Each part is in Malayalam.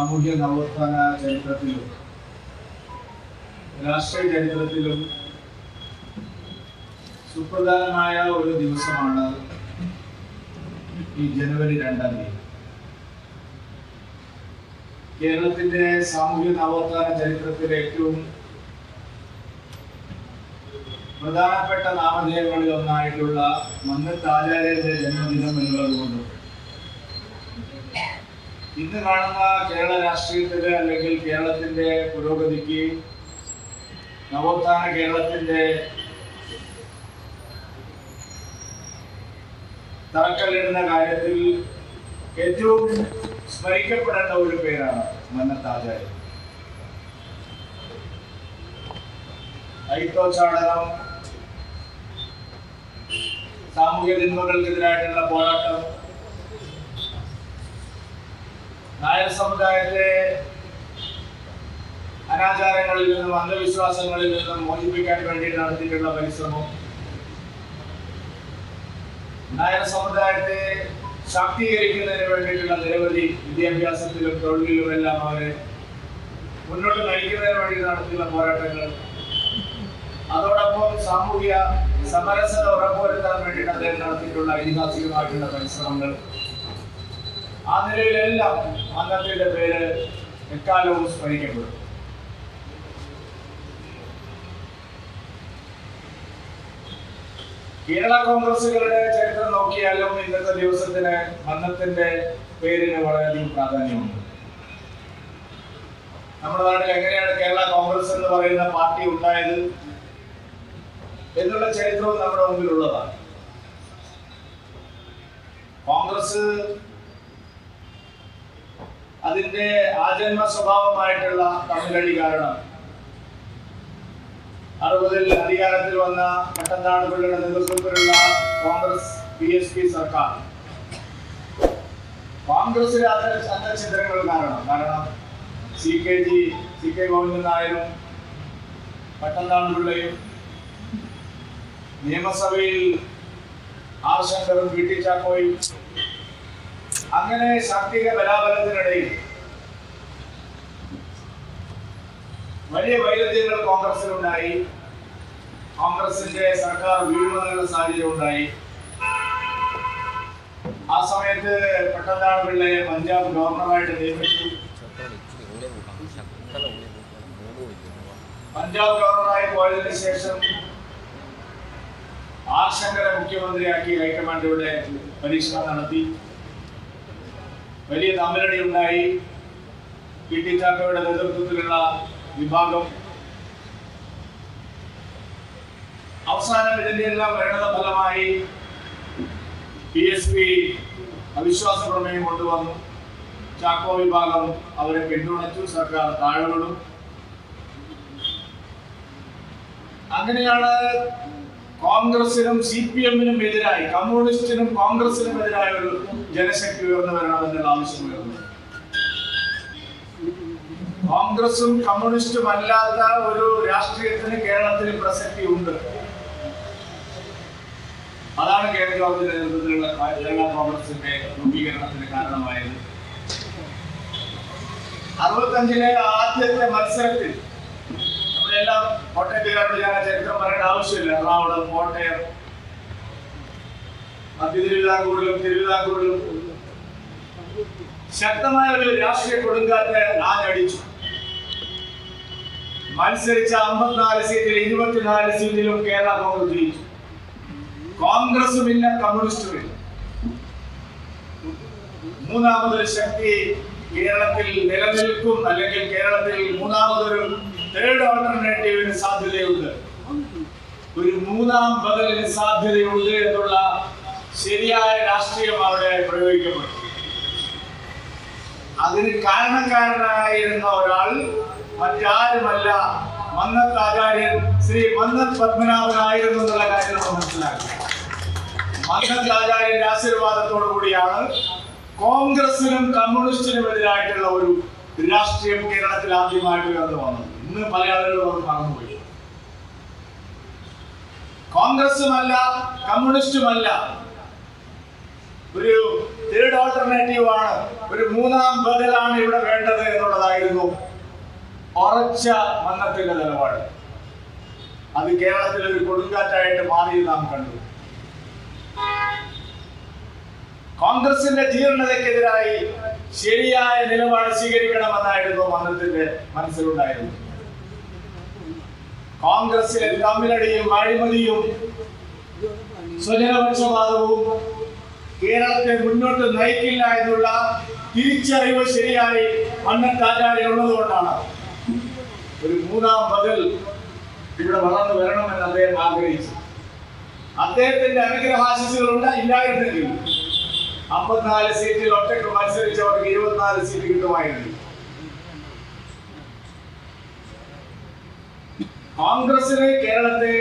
സാമൂഹ്യ നവോത്ഥാന ചരിത്രത്തിലും രാഷ്ട്രീയ ചരിത്രത്തിലും സുപ്രധാനമായ ഒരു ദിവസമാണ് ഈ ജനുവരി രണ്ടാം തീയതി. കേരളത്തിന്റെ സാമൂഹ്യ നവോത്ഥാന ചരിത്രത്തിലെ ഏറ്റവും പ്രധാനപ്പെട്ട നാമധേയങ്ങളിൽ ഒന്നായിട്ടുള്ള മന്നത്ത് ആചാര്യന്റെ ജന്മദിനം എന്നുള്ളതുകൊണ്ട് ഇന്ന് കാണുന്ന കേരള രാഷ്ട്രീയത്തിലെ അല്ലെങ്കിൽ കേരളത്തിന്റെ പുരോഗതിക്ക് നവോത്ഥാന കേരളത്തിന്റെ തറക്കല്ലിടുന്ന കാര്യത്തിൽ ഏറ്റവും സ്മരിക്കപ്പെടേണ്ട ഒരു പേരാണ് മന്നത്താചാര്യ. അയിത്തോച്ചാടനം സാമൂഹ്യ തിന്മകൾക്കെതിരായിട്ടുള്ള പോരാട്ടം നായർ സമുദായത്തെ അനാചാരങ്ങളിൽ നിന്നും അന്ധവിശ്വാസങ്ങളിൽ നിന്നും മോചിപ്പിക്കാൻ വേണ്ടി നടത്തിയിട്ടുള്ള പരിശ്രമം. നായർ സമുദായത്തെ ശാക്തീകരിക്കുന്നതിന് വേണ്ടിയിട്ടുള്ള നിരവധി വിദ്യാഭ്യാസത്തിലും തൊഴിലിലും എല്ലാം അവരെ മുന്നോട്ട് നയിക്കുന്നതിന് വേണ്ടി നടത്തിയുള്ള പോരാട്ടങ്ങൾ. അതോടൊപ്പം സാമൂഹ്യ സമരസത ഉറപ്പുവരുത്താൻ വേണ്ടിയിട്ട് അദ്ദേഹം നടത്തിയിട്ടുള്ള ഐതിഹാസികമായിട്ടുള്ള പരിശ്രമങ്ങൾ. ആ നിലയിലെല്ലാം അന്നത്തിന്റെ പേര് എക്കാലവും സ്മരിക്കപ്പെടും. കേരള കോൺഗ്രസുകളുടെ ചരിത്രം നോക്കിയാലും ഇന്നത്തെ ദിവസത്തിന് അന്നത്തിന്റെ പേരിന് വളരെയധികം പ്രാധാന്യമുണ്ട്. നമ്മുടെ നാട്ടിൽ എങ്ങനെയാണ് കേരള കോൺഗ്രസ് എന്ന് പറയുന്ന പാർട്ടി ഉണ്ടായത് എന്നുള്ള ചരിത്രവും നമ്മുടെ മുമ്പിലുള്ളതാണ്. കോൺഗ്രസ് അതിന്റെ ആജന്മ സ്വഭാവമായിട്ടുള്ള തമിഴടി കാരണം. അറുപതിൽ അധികാരത്തിൽ വന്ന പിള്ളയുടെ നേതൃത്വത്തിലുള്ള കോൺഗ്രസ് പി എസ് പി സർക്കാർ. കോൺഗ്രസിലെ അന്തഛിദ്രങ്ങൾ കാരണം. കാരണം C K G C K Govindan നായരും പട്ടന്താട് നിയമസഭയിൽ ആർ ശങ്കറും വി ടി ചാക്കോയും അങ്ങനെ ശാക്തിക ബലാബലത്തിനിടയിൽ വലിയ വൈരുദ്ധ്യങ്ങൾ കോൺഗ്രസിലുണ്ടായി കോൺഗ്രസിന്റെ സർക്കാർ വീഴുമെന്നുള്ള സാഹചര്യം ഉണ്ടായി ആ സമയത്ത് പട്ടനാട് പിള്ളയെ പഞ്ചാബ് ഗവർണറായിട്ട് നിയമിച്ചു. പഞ്ചാബ് ഗവർണറായി പോയതിനു ശേഷം ആർ ശങ്കരെ മുഖ്യമന്ത്രിയാക്കി ഹൈക്കമാൻഡ് ഇവിടെ പരീക്ഷണം നടത്തി. വലിയ തമ്മിലടി ഉണ്ടായി പി. ടി. ചാക്കോയുടെ നേതൃത്വത്തിലുള്ള വിഭാഗം. അവസാനം ഇതിന്റെ എല്ലാം പരിണത ഫലമായി പി. എസ്. പി. അവിശ്വാസ പ്രമേയം കൊണ്ടുവന്നു. ചാക്കോ വിഭാഗം അവരെ പിന്തുണച്ചു. സർക്കാർ താഴ്വടും അങ്ങനെയാണ് കോൺഗ്രസിനും സി പി എമ്മിനും എതിരായി കമ്മ്യൂണിസ്റ്റിനും കോൺഗ്രസിനും എതിരായ ഒരു ജനശക്തി ഉയർന്നു വരണമെന്നുള്ള ആവശ്യം ഉയർന്നു. കോൺഗ്രസും കമ്മ്യൂണിസ്റ്റും അല്ലാത്ത ഒരു രാഷ്ട്രീയത്തിന് കേരളത്തിൽ പ്രസക്തി ഉണ്ട്. അതാണ് കേരളത്തിന്റെ നേതൃത്വത്തിലുള്ള കേരള കോൺഗ്രസിന്റെ രൂപീകരണത്തിന് കാരണമായത്. അറുപത്തഞ്ചിലെ ആദ്യത്തെ മത്സരത്തിൽ നമ്മളെല്ലാം കോട്ടയത്തുകാരുടെ ഞാൻ ചരിത്രം പറയേണ്ട ആവശ്യമില്ല. എറണാകുളം കോട്ടയം മധ്യ തിരുവിതാംകൂറിലും ശക്തമായ ഒരു രാഷ്ട്രീയ കൊടുങ്കാറ്റ് ആഞ്ഞടിച്ചു. മത്സരിച്ച അമ്പത്തിനാല് സീറ്റിൽ ഇരുപത്തിനാല് സീറ്റിലും കേരള കോൺഗ്രസ് ജയിച്ചു. കോൺഗ്രസുമില്ല കമ്മ്യൂണിസ്റ്റുമില്ല മൂന്നാമതൊരു ശക്തി കേരളത്തിൽ നിലനിൽക്കും അല്ലെങ്കിൽ കേരളത്തിൽ മൂന്നാമതൊരു തേർഡ് ഓൾട്ടർനേറ്റീവിന് സാധ്യതയുണ്ട്. ഒരു മൂന്നാം ബദലിന് സാധ്യതയുണ്ട് എന്നുള്ള ശരിയായ രാഷ്ട്രീയം അവിടെ പ്രയോഗിക്കപ്പെട്ടു. അതിന് കാരണക്കാരനായിരുന്ന ഒരാൾ മറ്റാരുമല്ല മന്നത്ത് ആചാര്യൻ ശ്രീ മന്നത്ത് പത്മനാഭനായിരുന്നു എന്നുള്ള കാര്യം നമ്മൾ മനസ്സിലാക്കുക മന്നത്ത് ആചാര്യന്റെ ആശീർവാദത്തോടു കൂടിയാണ് കോൺഗ്രസിനും കമ്മ്യൂണിസ്റ്റിനും എതിരായിട്ടുള്ള ഒരു രാഷ്ട്രീയം കേരളത്തിൽ ആദ്യമായിട്ട് ഉയർന്നു വന്നത് ഇന്ന് പല ആളുകളും അത് മറന്നുപോയി. കോൺഗ്രസുമല്ല കമ്മ്യൂണിസ്റ്റുമല്ല ഒരു തേർഡ് ഓൾട്ടർനേറ്റീവ് ആണ്. ഒരു മൂന്നാം ബദലാണ് ഇവിടെ വേണ്ടത് എന്നുള്ളതായിരുന്നു ഉറച്ച മന്നത്തിന്റെ നിലപാട്. അത് കേരളത്തിൽ ഒരു കൊടുങ്കാറ്റായിട്ട് മാറി നാം കണ്ടു. കോൺഗ്രസിന്റെ ജീർണതയ്ക്കെതിരായി ശരിയായ നിലപാട് സ്വീകരിക്കണമെന്നായിരുന്നു മന്ത്രത്തിന്റെ മനസ്സിലുണ്ടായിരുന്നത്. കോൺഗ്രസിലെ തമ്മിലടിയും അഴിമതിയും സ്വജനപക്ഷപാതവും കേരളത്തെ മുന്നോട്ട് നയിക്കില്ല എന്നുള്ള തിരിച്ചറിവ് ശരിയായി മന്നത്താചാര്യ ഉള്ളതുകൊണ്ടാണ്. ഒരു മൂന്നാം ബദൽ ഇവിടെ വളർന്നു വരണമെന്ന് അദ്ദേഹം ആഗ്രഹിച്ചു. അദ്ദേഹത്തിന്റെ അനുഗ്രഹാശിസുകൾ ഉണ്ട് ഇല്ലായിരുന്നെങ്കിൽ അമ്പത്തിനാല് സീറ്റിൽ ഒറ്റയ്ക്ക് മത്സരിച്ചവർക്ക് ഇരുപത്തിനാല് സീറ്റ് കിട്ടുമായിരുന്നു. കോൺഗ്രസിന് കേരളത്തെ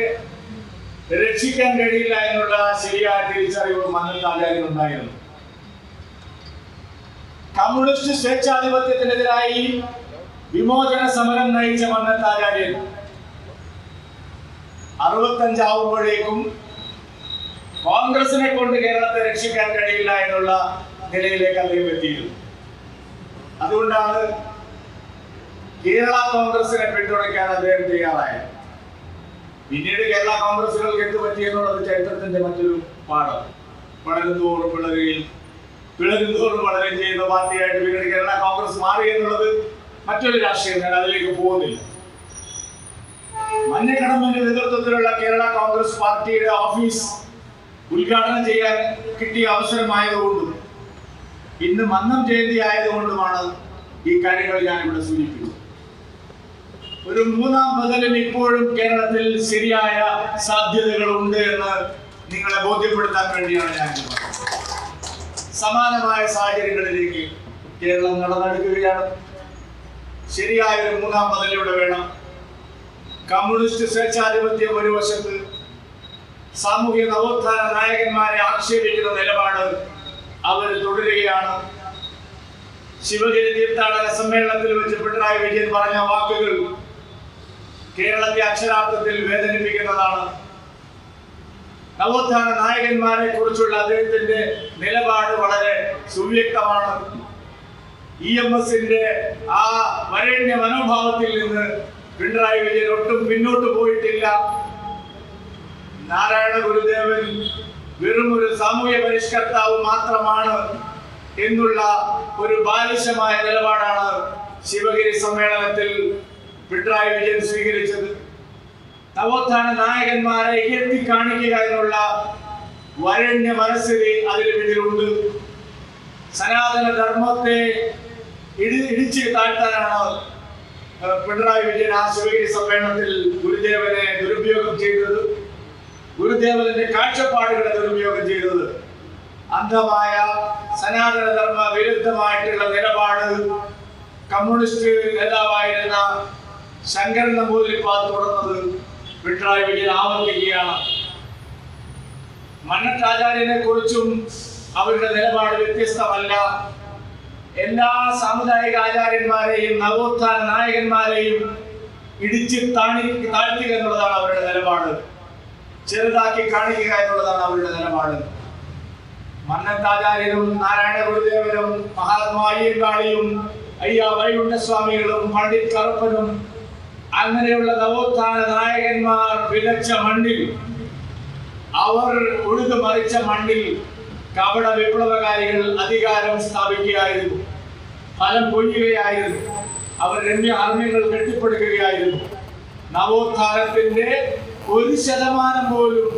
രക്ഷിക്കാൻ കഴിയില്ല എന്നുള്ള ശരിയായ തിരിച്ചറിവ് മന്നത്താചാര്യൻ ഉണ്ടായിരുന്നു. കമ്മ്യൂണിസ്റ്റ് സ്വേച്ഛാധിപത്യത്തിനെതിരായി വിമോചന സമരം നയിച്ച മന്നത്താചാര്യൻ അറുപത്തഞ്ചാവുമ്പോഴേക്കും കോൺഗ്രസിനെ കൊണ്ട് കേരളത്തെ രക്ഷിക്കാൻ കഴിയില്ല എന്നുള്ള നിലയിലേക്ക് അദ്ദേഹം എത്തിയിരുന്നു. അതുകൊണ്ടാണ് കേരള കോൺഗ്രസിനെ പിന്തുണയ്ക്കാൻ അദ്ദേഹം തയ്യാറായത്. പിന്നീട് കേരള കോൺഗ്രസുകൾക്ക് എന്ത് പറ്റി എന്നുള്ളത് ചരിത്രത്തിന്റെ മറ്റൊരു പാഠം. വളരുന്തോറും പിളരുകയും പിളരുന്തോറും വളരുകയും ചെയ്യുന്ന പാർട്ടിയായിട്ട് പിന്നീട് കേരള കോൺഗ്രസ് മാറി എന്നുള്ളത് മറ്റൊരു രാഷ്ട്രീയം ഞാൻ അതിലേക്ക് പോകുന്നില്ല. മഞ്ഞക്കടമ്പന്റെ നേതൃത്വത്തിലുള്ള കേരള കോൺഗ്രസ് പാർട്ടിയുടെ ഓഫീസ് ഉദ്ഘാടനം ചെയ്യാൻ കിട്ടിയ അവസരമായതുകൊണ്ടും ഇന്ന് മന്നം ജയന്തി ആയതുകൊണ്ടുമാണ് ഈ കാര്യങ്ങൾ ഞാൻ ഇവിടെ സൂചിപ്പിക്കുന്നത്. ഒരു മൂന്നാം ബദലിന് ഇപ്പോഴും കേരളത്തിൽ ശരിയായ സാധ്യതകളുണ്ട് എന്ന് നിങ്ങളെ ബോധ്യപ്പെടുത്താൻ വേണ്ടിയാണ് ഞാൻ. സമാനമായ സാഹചര്യങ്ങളിലേക്ക് കേരളം നടന്നെടുക്കുകയാണ്. ശരിയായ ഒരു മൂന്നാം ബദലിലൂടെ വേണം. കമ്മ്യൂണിസ്റ്റ് സ്വേച്ഛാധിപത്യം ഒരു വശത്ത് സാമൂഹ്യ നവോത്ഥാന നായകന്മാരെ ആക്ഷേപിക്കുന്ന നിലപാട് അവർ തുടരുകയാണ്. ശിവഗിരി തീർത്ഥാടന സമ്മേളനത്തിൽ വെച്ച് പിണറായി വിജയൻ പറഞ്ഞ വാക്കുകൾ കേരളത്തെ അക്ഷരാർത്ഥത്തിൽ വേദനിപ്പിക്കുന്നതാണ്. നവോത്ഥാന നായകന്മാരെ കുറിച്ചുള്ള അദ്ദേഹത്തിന്റെ നിലപാട് വളരെ സുവ്യക്തമാണ്. ഇ എം എസിന്റെ ആ വരേണ്യ മനോഭാവത്തിൽ നിന്ന് പിണറായി വിജയൻ ഒട്ടും പിന്നോട്ട് പോയിട്ടില്ല. നാരായണ ഗുരുദേവൻ വെറും ഒരു സാമൂഹ്യ പരിഷ്കർത്താവ് മാത്രമാണ് എന്നുള്ള ഒരു ബാലിശമായ നിലപാടാണ് ശിവഗിരി സമ്മേളനത്തിൽ പിണറായി വിജയൻ സ്വീകരിച്ചത്. നവോത്ഥാന നായകന്മാരെ ഉയർത്തി കാണിക്കുക എന്നുള്ള വരണ്യ മനസ്ഥിതി അതിന് പിന്നിലുണ്ട്. സനാതന ധർമ്മത്തെ ഇടി ഇടിച്ച് താഴ്ത്താനാണ് പിണറായി വിജയൻ ആ ശിവഗിരി സമ്മേളനത്തിൽ ഗുരുദേവനെ ദുരുപയോഗം ചെയ്തത്. ഗുരുദേവന്റെ കാഴ്ചപ്പാടുകളെ ദുരുപയോഗം ചെയ്തത് അന്ധമായ സനാതന ധർമ്മ വിരുദ്ധമായിട്ടുള്ള നിലപാട് കമ്മ്യൂണിസ്റ്റ് നേതാവായിരുന്ന ശങ്കരൻ നമ്പൂതിരിപ്പാ തുടർന്നത് പിണറായി വിജയൻ ആവർത്തിക്കുകയാണ്. മന്നട്ടാചാര്യനെ കുറിച്ചും അവരുടെ നിലപാട് വ്യത്യസ്തമല്ല. എല്ലാ സാമുദായിക ആചാര്യന്മാരെയും നവോത്ഥാന നായകന്മാരെയും ഇടിച്ച് താണി താഴ്ത്തുക എന്നുള്ളതാണ് അവരുടെ നിലപാട്. ചെറുതാക്കി കാണിക്കുക എന്നുള്ളതാണ് അവരുടെ നിലപാട്. മന്നത്താചാര്യരും നാരായണ ഗുരുദേവനും മഹാത്മാ അയ്യങ്കാളിയും അയ്യ വൈകുണ്ഠസ്വാമികളും പണ്ഡിറ്റ് കറുപ്പനും അങ്ങനെയുള്ള നവോത്ഥാന നായകന്മാർ വിതച്ച മണ്ണിൽ അവർ ഉഴുതു മറിച്ച മണ്ണിൽ കപട വിപ്ലവകാരികൾ അധികാരം സ്ഥാപിക്കുകയായിരുന്നു. ഫലം കൊയ്യുകയായിരുന്നു അവർ രമ്യ ആർമ്യങ്ങൾ കെട്ടിപ്പടുക്കുകയായിരുന്നു. നവോത്ഥാനത്തിന്റെ ഒരു ശതമാനം പോലും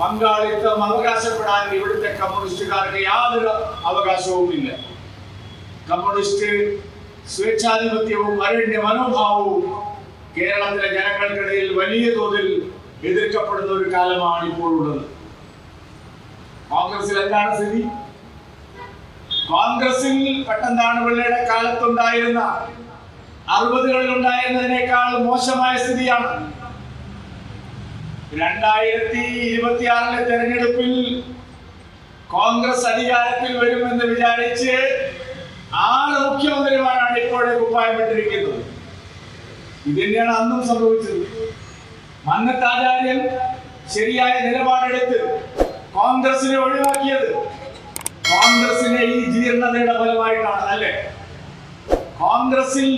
പങ്കാളിത്തം അവകാശപ്പെടാൻ ഇവിടുത്തെ കമ്മ്യൂണിസ്റ്റുകാർക്ക് യാതൊരു അവകാശവും ഇല്ല കമ്മ്യൂണിസ്റ്റ് സ്വേച്ഛാധിപത്യവും അരണ്യ മനോഭാവവും കേരളത്തിലെ ജനങ്ങൾക്കിടയിൽ വലിയ തോതിൽ എതിർക്കപ്പെടുന്ന ഒരു കാലമാണ് ഇപ്പോൾ ഉള്ളത്. കോൺഗ്രസിൽ എന്താണ് സ്ഥിതി? കോൺഗ്രസിൽ പെട്ടെന്നാണ് പിള്ളയുടെ കാലത്തുണ്ടായിരുന്ന അറുപതുകളിൽ ഉണ്ടായിരുന്നതിനേക്കാൾ മോശമായ സ്ഥിതിയാണ് രണ്ടായിരത്തി ഇരുപത്തിയാറിലെ തെരഞ്ഞെടുപ്പിൽ കോൺഗ്രസ് അധികാരത്തിൽ വരുമെന്ന് വിചാരിച്ച് ആറ് മുഖ്യമന്ത്രിമാരാണ് ഇപ്പോഴേ കുപ്പായപ്പെട്ടിരിക്കുന്നത്. ഇത് അന്നും സംഭവിച്ചത്. മന്നത്താചാര്യൻ ശരിയായ നിലപാടെടുത്ത് കോൺഗ്രസിനെ ഒഴിവാക്കിയത്. കോൺഗ്രസിന്റെ ഈ ജീർണതയുടെ ഫലമായിട്ടാണ് അല്ലേ? കോൺഗ്രസിൽ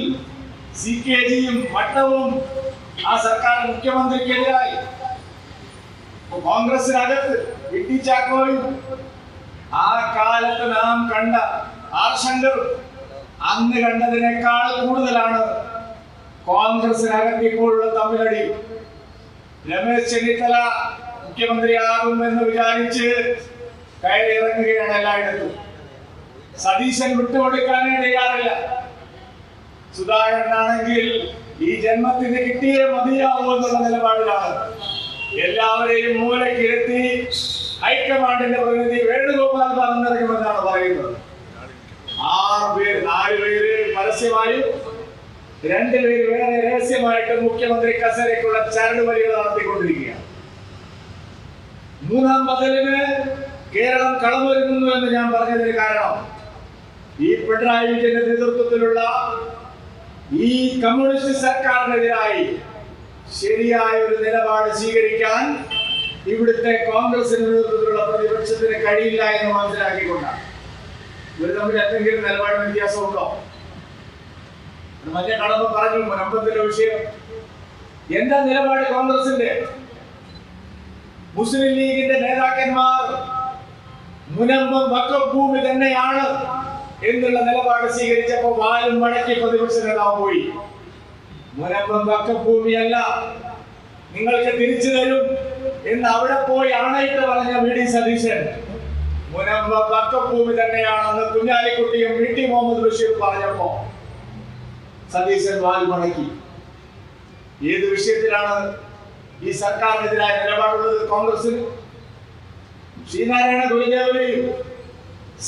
സി കെ ജിയും വട്ടവും ആ സർക്കാർ മുഖ്യമന്ത്രിക്കെതിരായി. കോൺഗ്രസിനകത്ത് ചാക്കോയും ആ കാലത്ത് നാം കണ്ട ആർ അന്ന് കണ്ടതിനേക്കാൾ കൂടുതലാണ് കോൺഗ്രസിനകത്ത് ഇപ്പോഴുള്ള തമ്മിലടി രമേശ് ചെന്നിത്തല മുഖ്യമന്ത്രിയാകുമെന്ന് വിചാരിച്ച് കയറി ഇറങ്ങുകയാണ് എല്ലായിടത്തും. സതീശൻ വിട്ടുകൊടുക്കാനേ തയ്യാറില്ല. സുധാകരനാണെങ്കിൽ ഈ ജന്മത്തിന് കിട്ടിയേ മതിയാവൂ എന്നുള്ള നിലപാടിലാണ്. എല്ലാവരെയും മൂലക്കിരുത്തി ഹൈക്കമാൻഡിന്റെ പ്രതിനിധി വേണുഗോപാൽ പറഞ്ഞിറങ്ങുമെന്നാണ് പറയുന്നത്. ആറ് പേര് നാല് പേര് പരസ്യമായും രണ്ടുപേര് വേറെ രഹസ്യമായിട്ട് മുഖ്യമന്ത്രി കസേരയ്ക്കുള്ള ചരടുവലികൾ നടത്തിക്കൊണ്ടിരിക്കുകയാണ്. മൂന്നാം ബദലിന് കേരളം കളമൊരുങ്ങുന്നു എന്ന് ഞാൻ പറഞ്ഞതിന് കാരണം ഈ പിണറായി വിജയന്റെ നേതൃത്വത്തിലുള്ള ഈ കമ്മ്യൂണിസ്റ്റ് സർക്കാരിനെതിരായി ശരിയായ ഒരു നിലപാട് സ്വീകരിക്കാൻ ഇവിടുത്തെ കോൺഗ്രസിന് നേതൃത്വത്തിലുള്ള പ്രതിപക്ഷത്തിന് കഴിയില്ല എന്ന് മനസ്സിലാക്കിക്കൊണ്ടാണ്. ഇവർ തമ്മിൽ എന്തെങ്കിലും നിലപാട് വ്യത്യാസമുണ്ടോ? മറ്റേ കടന്ന് പറഞ്ഞു മുനമ്പത്തിന്റെ വിഷയം. എന്താ നിലപാട് കോൺഗ്രസിന്റെ? മുസ്ലിം ലീഗിന്റെ നേതാക്കന്മാർ മുനമ്പം വക്രഭൂമി ഭൂമി തന്നെയാണ് എന്നുള്ള നിലപാട് സ്വീകരിച്ചപ്പോൾ വാലും മടക്കി പ്രതിപക്ഷ നേതാവ് പോയി. മുനമ്പം വക്കഫ് ഭൂമിയല്ല. നിങ്ങൾക്ക് തിരിച്ചു തരും എന്ന് അവിടെ പോയി ആണയിട്ട് പറഞ്ഞ വി ഡി സതീശൻ. മുനമ്പം വക്കഫ് ഭൂമി തന്നെയാണെന്ന് കുഞ്ഞാലിക്കുട്ടിയും വി ടി മുഹമ്മദ് ബഷീർ പറഞ്ഞപ്പോ സതീശൻ വാൽ മടക്കി. ഏത് വിഷയത്തിലാണ് ഈ സർക്കാരിനെതിരായ നിലപാടുള്ളത്? കോൺഗ്രസിന് ശ്രീനാരായണ ഗുരുദേവനെയും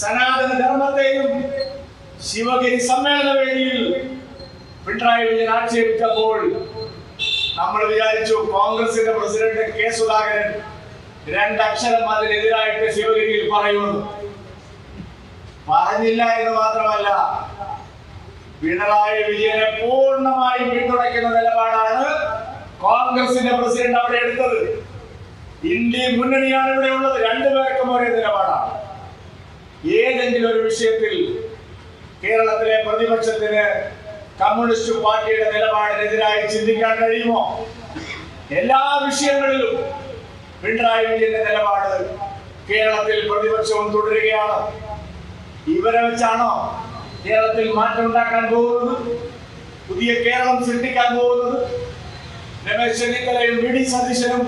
സനാതന ധർമ്മത്തെയും ശിവഗിരി സമ്മേളന വേദിയിൽ പിണറായി വിജയൻ ആക്ഷേപിച്ചപ്പോൾ നമ്മൾ വിചാരിച്ചു കോൺഗ്രസിന്റെ പ്രസിഡന്റ് കെ സുധാകരൻ രണ്ടക്ഷരം അതിനെതിരായിട്ട് ശിവഗിരിയിൽ പറയുന്നു പറഞ്ഞില്ല എന്ന് മാത്രമല്ല പിണറായി വിജയനെ പൂർണമായും പിന്തുണയ്ക്കുന്ന നിലപാടാണ് കോൺഗ്രസിന്റെ പ്രസിഡന്റ് അവിടെ എടുത്തത്. ഇന്ത്യ മുന്നണിയാണ് ഇവിടെ ഉള്ളത്. രണ്ടുപേർക്കും ഒരേ നിലപാടാണ്. ഏതെങ്കിലും ഒരു വിഷയത്തിൽ കേരളത്തിലെ പ്രതിപക്ഷത്തിന് കമ്മ്യൂണിസ്റ്റ് പാർട്ടിയുടെ നിലപാടിനെതിരായി ചിന്തിക്കാൻ കഴിയുമോ? എല്ലാ വിഷയങ്ങളിലും പിണറായി വിജയന്റെ നിലപാട് കേരളത്തിൽ പ്രതിപക്ഷവും തുടരുകയാണ്. ഇവരെ വെച്ചാണോ കേരളത്തിൽ മാറ്റം ഉണ്ടാക്കാൻ പോകുന്നത്? പുതിയ കേരളം സൃഷ്ടിക്കാൻ പോകുന്നത്? രമേശ് ചെന്നിത്തലയും വി ഡി സതീശനും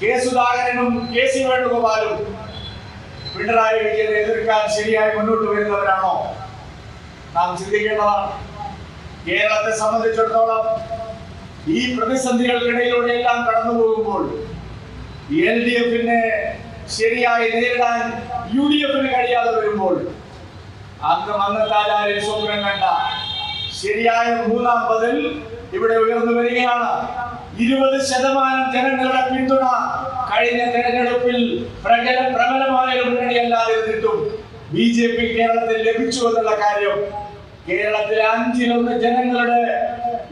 കെ സുധാകരനും കെ സി വേണുഗോപാലും പിണറായി വിജയനെ എതിർക്കാൻ ശരിയായി മുന്നോട്ട് വരുന്നവരാണോ? നാം ചിന്തിക്കേണ്ടതാണ് കേരളത്തെ സംബന്ധിച്ചിടത്തോളം ഈ പ്രതിസന്ധികൾക്കിടയിലൂടെ എല്ലാം കടന്നു പോകുമ്പോൾ എൽ ഡി എഫിനെ ശരിയായി നേരിടാൻ യു ഡി എഫിന് കഴിയാതെ വരുമ്പോൾ അന്ന് മന്നത്താചാര്യ സ്വപ്നം കണ്ട ശരിയായ മൂന്നാം പതിൽ ഇവിടെ ഉയർന്നു വരികയാണ്. ഇരുപത് ശതമാനം ജനങ്ങളുടെ പിന്തുണ കഴിഞ്ഞ തെരഞ്ഞെടുപ്പിൽ പ്രകല പ്രബലമായ ഒരു മുന്നണിയല്ലാതെ ഇരുന്നിട്ടും ബി ജെ പി കേരളത്തിൽ ലഭിച്ചു എന്നുള്ള കാര്യം കേരളത്തിലെ അഞ്ചിലൊന്ന് ജനങ്ങളുടെ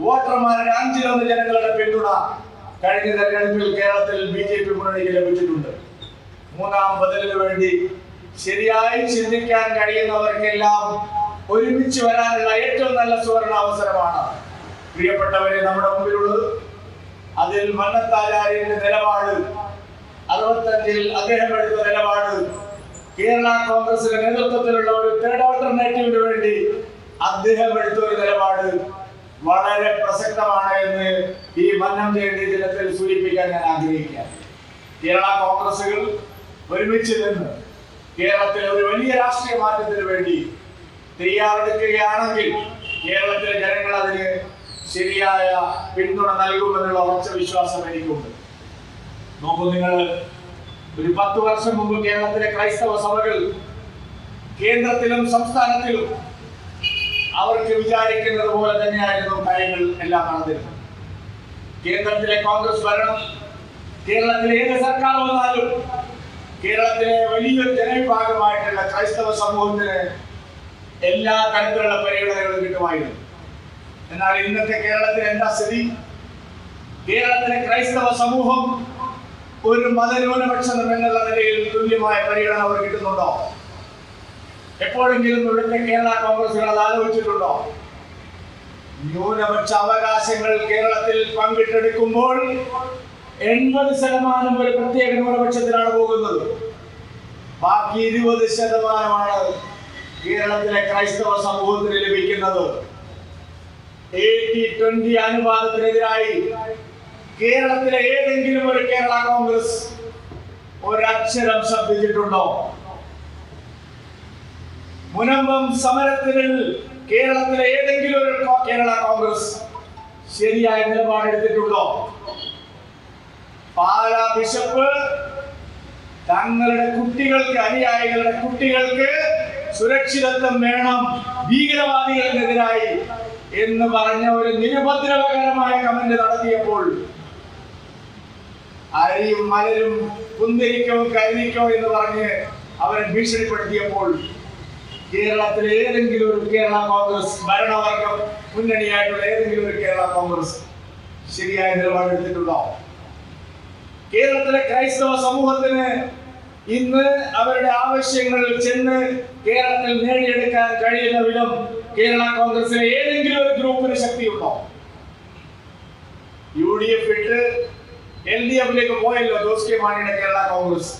വോട്ടർമാരുടെ അഞ്ചിലൊന്ന് ജനങ്ങളുടെ പിന്തുണ കഴിഞ്ഞ തെരഞ്ഞെടുപ്പിൽ കേരളത്തിൽ ബി ജെ പി മുന്നണിക്ക് ലഭിച്ചിട്ടുണ്ട്. മൂന്നാം ബദലിന് വേണ്ടി ശരിയായി ചിന്തിക്കാൻ കഴിയുന്നവർക്കെല്ലാം ഒരുമിച്ച് വരാനുള്ള ഏറ്റവും നല്ല സുവർണ അവസരമാണ് പ്രിയപ്പെട്ടവരെ നമ്മുടെ മുമ്പിലുള്ളത്. അതിൽ മന്നത്താചാര്യന്റെ നിലപാട് അറുപത്തഞ്ചിൽ അദ്ദേഹം എടുത്ത നിലപാട് കേരള കോൺഗ്രസിന്റെ നേതൃത്വത്തിലുള്ള ഒരു തേർഡ് ഓൾട്ടർനേറ്റീവിന് വേണ്ടി അദ്ദേഹം എടുത്ത ഒരു നിലപാട് വളരെ പ്രസക്തമാണ് എന്ന് ഈ മന്നം ജയന്തി ദിനത്തിൽ സൂചിപ്പിക്കാൻ ഞാൻ ആഗ്രഹിക്കാം കേരള കോൺഗ്രസുകൾ ഒരുമിച്ച് നിന്ന് കേരളത്തിലെ ഒരു വലിയ രാഷ്ട്രീയ മാറ്റത്തിന് വേണ്ടി തയ്യാറെടുക്കുകയാണെങ്കിൽ കേരളത്തിലെ ജനങ്ങൾ അതിന് ശരിയായ പിന്തുണ നൽകുമെന്നുള്ള ഉറച്ച വിശ്വാസം എനിക്കുണ്ട്. നോക്കൂ നിങ്ങൾ ഒരു പത്ത് വർഷം മുമ്പ് കേരളത്തിലെ ക്രൈസ്തവ സഭകൾ കേന്ദ്രത്തിലും സംസ്ഥാനത്തിലും അവർക്ക് വിചാരിക്കുന്നത് പോലെ തന്നെയായിരുന്നു കാര്യങ്ങൾ എല്ലാം നടന്നിരുന്നത് കേന്ദ്രത്തിലെ കോൺഗ്രസ് ഭരണം കേരളത്തിലെ ഏത് സർക്കാർ വന്നാലും കേരളത്തിലെ വലിയൊരു ജനവിഭാഗമായിട്ടുള്ള ക്രൈസ്തവ സമൂഹത്തിന് എല്ലാ തരത്തിലുള്ള പരിഗണനകളും കിട്ടുമായിരുന്നു. എന്നാൽ ഇന്നത്തെ കേരളത്തിൽ എന്താ സ്ഥിതി? കേരളത്തിലെ ക്രൈസ്തവ സമൂഹം ഒരു മതന്യൂനപക്ഷം എന്നുള്ള നിലയിൽ തുല്യമായ പരിഗണന അവർ കിട്ടുന്നുണ്ടോ? എപ്പോഴെങ്കിലും ഇവിടുത്തെ കേരള കോൺഗ്രസുകൾ അത് ആലോചിച്ചിട്ടുണ്ടോ? ന്യൂനപക്ഷ അവകാശങ്ങൾ കേരളത്തിൽ പങ്കിട്ടെടുക്കുമ്പോൾ എൺപത് ശതമാനം ഒരു പ്രത്യേക ന്യൂനപക്ഷത്തിനാണ് പോകുന്നത്. ബാക്കി ഇരുപത് ശതമാനമാണ് കേരളത്തിലെ ക്രൈസ്തവ സമൂഹത്തിന് ലഭിക്കുന്നത്. അനുപാതത്തിനെതിരായി കേരളത്തിലെ ഏതെങ്കിലും ഒരു കേരള കോൺഗ്രസ് ഒരക്ഷരം ശബ്ദിച്ചിട്ടുണ്ടോ? മുനമ്പം സമരത്തിൽ കേരളത്തിലെ ഏതെങ്കിലും ഒരു കേരള കോൺഗ്രസ് ശരിയായ നിലപാടെടുത്തിട്ടുണ്ടോ പാലാ ബിഷപ്പ് തങ്ങളുടെ കുട്ടികൾക്ക് അനുയായികളുടെ കുട്ടികൾക്ക് സുരക്ഷിതത്വം വേണം ഭീകരവാദികൾക്കെതിരായി എന്ന് പറഞ്ഞ ഒരു നിരുപദ്രവകരമായ കമന്റ് നടത്തിയപ്പോൾ അരിയും മലരും കുന്തിരിക്കവും കരിക്കോ എന്ന് പറഞ്ഞ് അവരെ ഭീഷണിപ്പെടുത്തിയപ്പോൾ കേരളത്തിലെ ഏതെങ്കിലും ഒരു കേരള കോൺഗ്രസ് ഭരണവർഗം മുന്നണിയായിട്ടുള്ള ഏതെങ്കിലും ഒരു കേരള കോൺഗ്രസ് ശരിയായ നിലപാടെടുത്തിട്ടുണ്ടോ കേരളത്തിലെ ക്രൈസ്തവ സമൂഹത്തിന് ഇന്ന് അവരുടെ ആവശ്യങ്ങൾ ചെന്ന് കേരളത്തിൽ നേടിയെടുക്കാൻ കഴിയുന്ന വിധം കേരള കോൺഗ്രസിലെ ഏതെങ്കിലും ഒരു ഗ്രൂപ്പിന് ശക്തിയുണ്ടോ? യു ഡി എഫ് ഇട്ട് എൽ ഡി എഫിലേക്ക് പോയല്ലോ ജോസ് കെ മാണിയുടെ കേരള കോൺഗ്രസ്.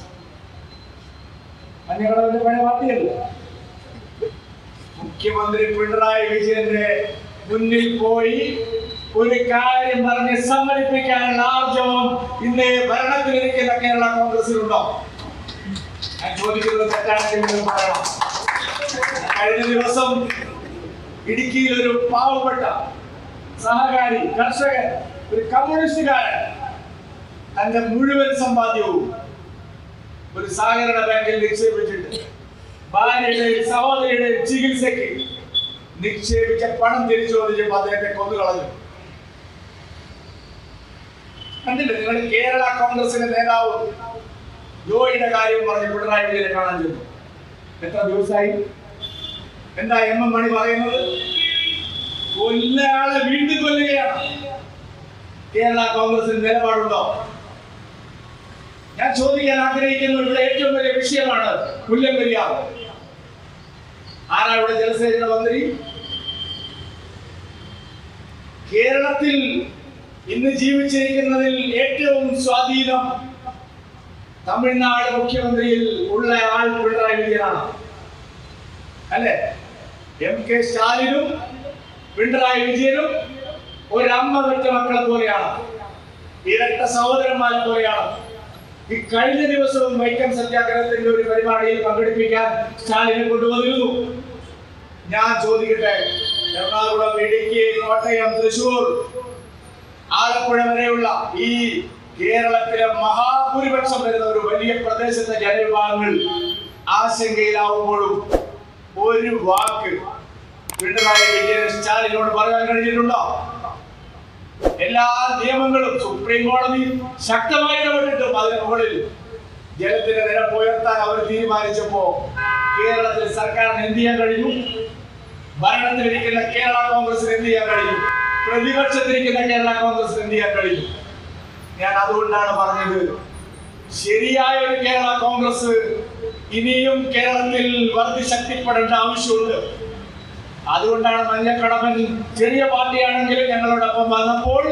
അന്യഘടകത്തിന്റെ പഴയ പാർട്ടിയല്ലേ മുഖ്യമന്ത്രി പിണറായി വിജയന്റെ മുന്നിൽ പോയി ഒരു കാര്യം പറഞ്ഞ് സമ്മതിപ്പിക്കാനുള്ള ആർജവം ഇന്ന് ഭരണത്തിലിരിക്കുന്ന കേരള കോൺഗ്രസിലുണ്ടോ? ഞാൻ ചോദിക്കുന്നത് തെറ്റാണെങ്കിൽ പറയണം. കഴിഞ്ഞ ദിവസം ഇടുക്കിയിൽ ഒരു പാവപ്പെട്ട സഹകാരി കർഷകൻ ഒരു കമ്മ്യൂണിസ്റ്റുകാരൻ തന്റെ മുഴുവൻ സമ്പാദ്യവും ഒരു സഹകരണ ബാങ്കിൽ നിക്ഷേപിച്ചിട്ട് ഭാര്യയുടെ സഹോദരിയുടെ ചികിത്സയ്ക്ക് നിക്ഷേപിച്ച പണം തിരിച്ചു വന്നിട്ട് അദ്ദേഹത്തെ കൊന്നുകളഞ്ഞു. കണ്ടില്ലേ നിങ്ങൾ കേരള കോൺഗ്രസിന്റെ നേതാവ് ജോയിയുടെ കാര്യം പറഞ്ഞ് പിണറായി വിജയനെ കാണാൻ ചെന്നു. എത്ര ദിവസമായി? എന്താ എം എം മണി പറയുന്നത്? കൊല്ലയാളെ വീണ്ടും കൊല്ലുകയാണ്. കേരള കോൺഗ്രസിന് നിലപാടുണ്ടോ? ഞാൻ ചോദിക്കാൻ ആഗ്രഹിക്കുന്ന ഇവിടെ ഏറ്റവും വലിയ വിഷയമാണ് മുല്ലപ്പെരിയാർ ആരാ ഇവിടെ ജലസേചന മന്ത്രി? കേരളത്തിൽ ഇന്ന് ജീവിച്ചിരിക്കുന്നതിൽ ഏറ്റവും സ്വാധീനം തമിഴ്നാട് മുഖ്യമന്ത്രിയിൽ ഉള്ള ആൾ പിണറായി വിജയനാണ്. അല്ലെ? എം കെ സ്റ്റാലിനും പിണറായി വിജയനും ഒരമ്മ വെച്ച മക്കളെ പോലെയാണ്. ഇരട്ട സഹോദരന്മാരെ പോലെയാണ്. ഈ കഴിഞ്ഞ ദിവസവും വൈക്കം സത്യാഗ്രഹത്തിന്റെ ഒരു പരിപാടിയിൽ പങ്കെടുപ്പിക്കാൻ സ്റ്റാലിനെ കൊണ്ടുവന്നിരുന്നു. ഞാൻ ചോദിക്കട്ടെ എറണാകുളം ഇടുക്കി കോട്ടയം തൃശൂർ ആലപ്പുഴ വരെയുള്ള ഈ കേരളത്തിലെ മഹാഭൂരിപക്ഷം വരുന്ന ഒരു വലിയ പ്രദേശത്തെ ജനവിഭാഗങ്ങൾ ആശങ്കയിലാവുമ്പോഴും ഒരു വാക്ക് പിണറായി വിജയൻ സ്റ്റാലിനോട് പറയാൻ കഴിഞ്ഞിട്ടുണ്ടോ? എല്ലാ നിയമങ്ങളും സുപ്രീം കോടതി ശക്തമായി ഇടപെട്ടിട്ടും അതിന് മുകളിൽ ജലത്തിന്റെ നിരപ്പ് ഉയർത്താൻ അവർ തീരുമാനിച്ചപ്പോ കേരളത്തിൽ സർക്കാരിന് എന്ത് ചെയ്യാൻ കഴിഞ്ഞു? ഭരണത്തിലിരിക്കുന്ന കേരള കോൺഗ്രസിന് എന്ത് ചെയ്യാൻ കഴിഞ്ഞു? പ്രതിപക്ഷത്തിരിക്കുന്ന കേരള കോൺഗ്രസിന് എന്ത് ചെയ്യാൻ കഴിഞ്ഞു? ഞാൻ അതുകൊണ്ടാണ് പറഞ്ഞത് ശരിയായ ഒരു കേരള കോൺഗ്രസ് ഇനിയും കേരളത്തിൽ വർദ്ധി ശക്തിപ്പെടേണ്ട ആവശ്യമുണ്ട്. അതുകൊണ്ടാണ് മഞ്ഞക്കടവൻ ചെറിയ പാർട്ടിയാണെങ്കിലും ഞങ്ങളോടൊപ്പം വന്നപ്പോൾ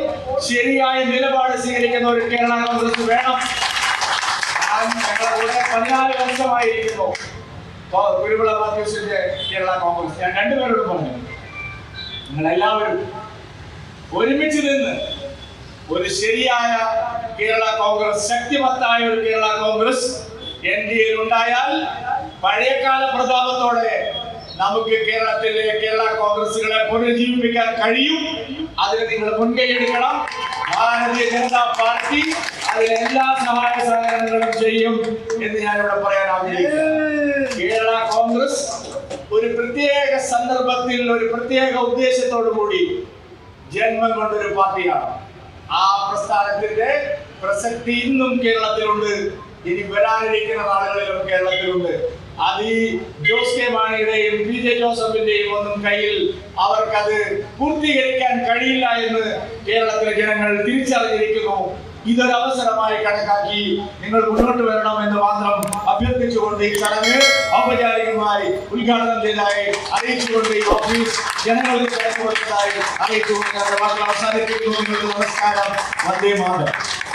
ശരിയായ നിലപാട് സ്വീകരിക്കുന്ന ഒരു കേരള കോൺഗ്രസ് വേണം. ഞാൻ ഞങ്ങളുടെ കൂടെ പതിനാല് വർഷമായിരിക്കുന്നു. കുരുവിള മാത്യൂസിന്റെ കേരള കോൺഗ്രസ്. ഞാൻ രണ്ടുപേരോടും പറഞ്ഞു. നിങ്ങളെല്ലാവരും ഒരുമിച്ച് നിന്ന് ഒരു ശരിയായ കേരള കോൺഗ്രസ് ശക്തിമത്തായ ഒരു കേരള കോൺഗ്രസ് എൻ ഡി എയിൽ ഉണ്ടായാൽ പഴയകാല പ്രതാപത്തോടെ നമുക്ക് കേരളത്തിലെ കേരള കോൺഗ്രസുകളെ പുനരുജ്ജീവിപ്പിക്കാൻ കഴിയും. അതിന് നിങ്ങൾ മുൻകൈ എടുക്കണം. ഭാരതീയ ജനതാ പാർട്ടി അതിന് എല്ലാ സഹായ സഹകരണങ്ങളും ചെയ്യും എന്ന് ഞാൻ ഇവിടെ പറയാൻ ആഗ്രഹിക്കുന്നു. കേരള കോൺഗ്രസ് ഒരു പ്രത്യേക സന്ദർഭത്തിൽ ഒരു പ്രത്യേക ഉദ്ദേശത്തോടു കൂടി ജന്മം കൊണ്ടൊരു പാർട്ടിയാണ്. ആ പ്രസ്ഥാനത്തിന്റെ പ്രസക്തി ഇന്നും കേരളത്തിലുണ്ട്. ഇനി വരാനിരിക്കുന്ന നാളുകളിലും കേരളത്തിലുണ്ട്. അത് ജോസ് കെ മാണിയുടെയും പി ജെ ജോസഫിന്റെയും ഒന്നും കയ്യിൽ അവർക്കത് പൂർത്തീകരിക്കാൻ കഴിയില്ല എന്ന് കേരളത്തിലെ ജനങ്ങൾ തിരിച്ചറിഞ്ഞിരിക്കുന്നു. ഇതൊരു അവസരമായി കണക്കാക്കി നിങ്ങൾ മുന്നോട്ട് വരണം എന്ന് മാത്രം അഭ്യർത്ഥിച്ചുകൊണ്ട് ഈ ചടങ്ങ് ഔപചാരികമായി ഉദ്ഘാടനം ചെയ്തതായി അറിയിച്ചുകൊണ്ട് ഈ ഓഫീസ് ജനങ്ങൾക്ക് ചടങ്ങ് കൊടുത്തതായി അറിയിച്ചുകൊണ്ട് അവസാനിപ്പിക്കുന്നു. നമസ്കാരം. വന്ദേ മാതരം